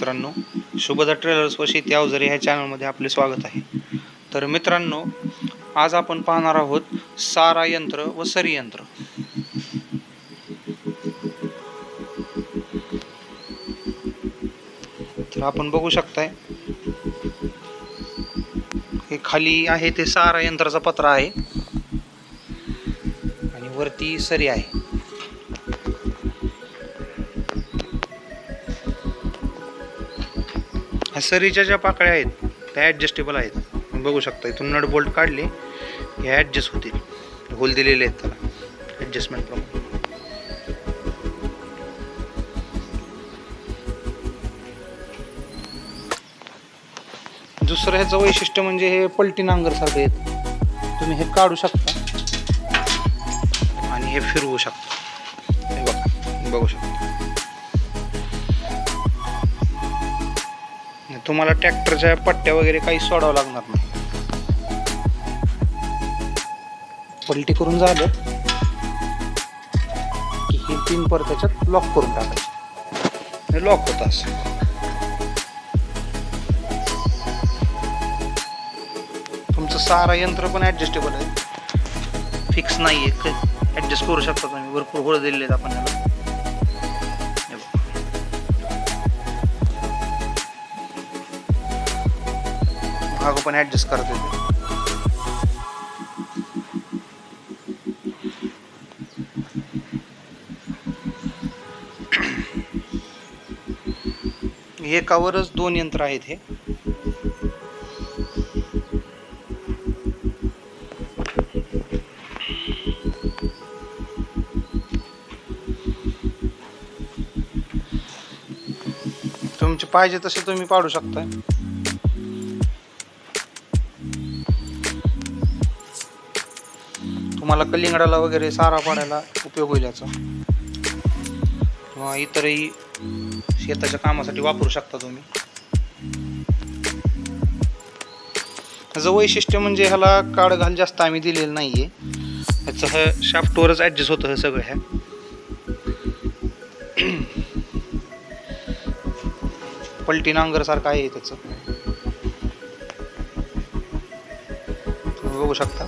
मित्रांनो शुभदा ट्रेलर्स व शेती अवजारे ह्या चॅनलमध्ये आपले स्वागत आहे. तर मित्रांनो आज आपण पाहणार आहोत सारा यंत्र व सरी यंत्र. तर आपण बघू शकताय हे खाली आहे ते सारा यंत्राचा पत्रा आहे. आणि वरती सरी आहे. सरीच्या ज्या पाकळ्या आहेत त्या ॲडजस्टेबल आहेत. बघू शकता इथून नट बोल्ट काढले हे ॲडजस्ट होतील. होल दिलेले आहेत त्याला ॲडजस्टमेंट प्रमाणे. दुसरं ह्याचं वैशिष्ट्य म्हणजे हे पलटी नांगरसारखं आहेत. तुम्ही हे काढू शकता आणि हे फिरवू शकता. हे बघा बघू शकता. तुम्हाला ट्रॅक्टरच्या पट्ट्या वगैरे काही सोडावं लागणार नाही. पलटी करून झालं की ही पिन पर त्याच्यात लॉक करून टाकायचं. हे लॉक होतं असं. तुमचं सारा यंत्र पण ॲडजस्टेबल आहे. फिक्स नाही आहे ॲडजस्ट करू शकता तुम्ही. भरपूर होळ दिलेले आहेत आपण याला. भाग पण ॲडजस्ट करता येते एकावरच दोन यंत्र आहेत हे. तुमचे पाहिजे तसे तुम्ही पाडू शकता तुम्हाला कलिंगडाला वगैरे सारा पाडायला उपयोग होईल याचा. किंवा इतरही शेताच्या कामासाठी वापरू शकता तुम्ही. ह्याचं वैशिष्ट्य म्हणजे ह्याला काळ घाल जास्त आम्ही दिलेलं नाहीये. ह्याचं हे शाफ्टवरच ॲडजस्ट होतं हे सगळं ह्या पलटी नांगरसारखं आहे त्याचं. तुम्ही बघू शकता.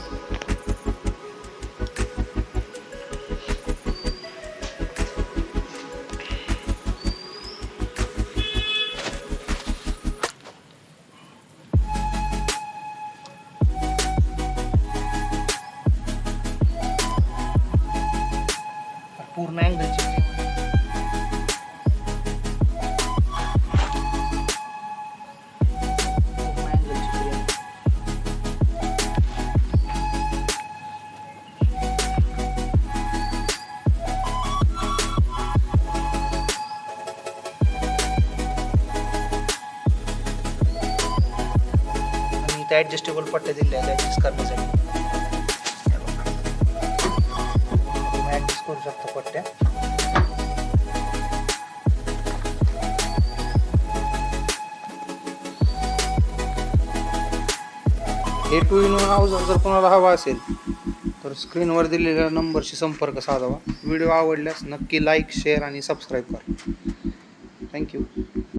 पूर्ण अँगलची आणि ॲडजस्टेबल पट्ट्या दिल्या आहेत ॲडजस्ट करण्यासाठी. शकतो पट्ट्या हे टू इन वन हाऊस जर कोणाला हवा असेल तर स्क्रीनवर दिलेल्या नंबरशी संपर्क साधावा. व्हिडिओ आवडल्यास नक्की लाईक शेअर आणि सबस्क्राईब करा. Thank you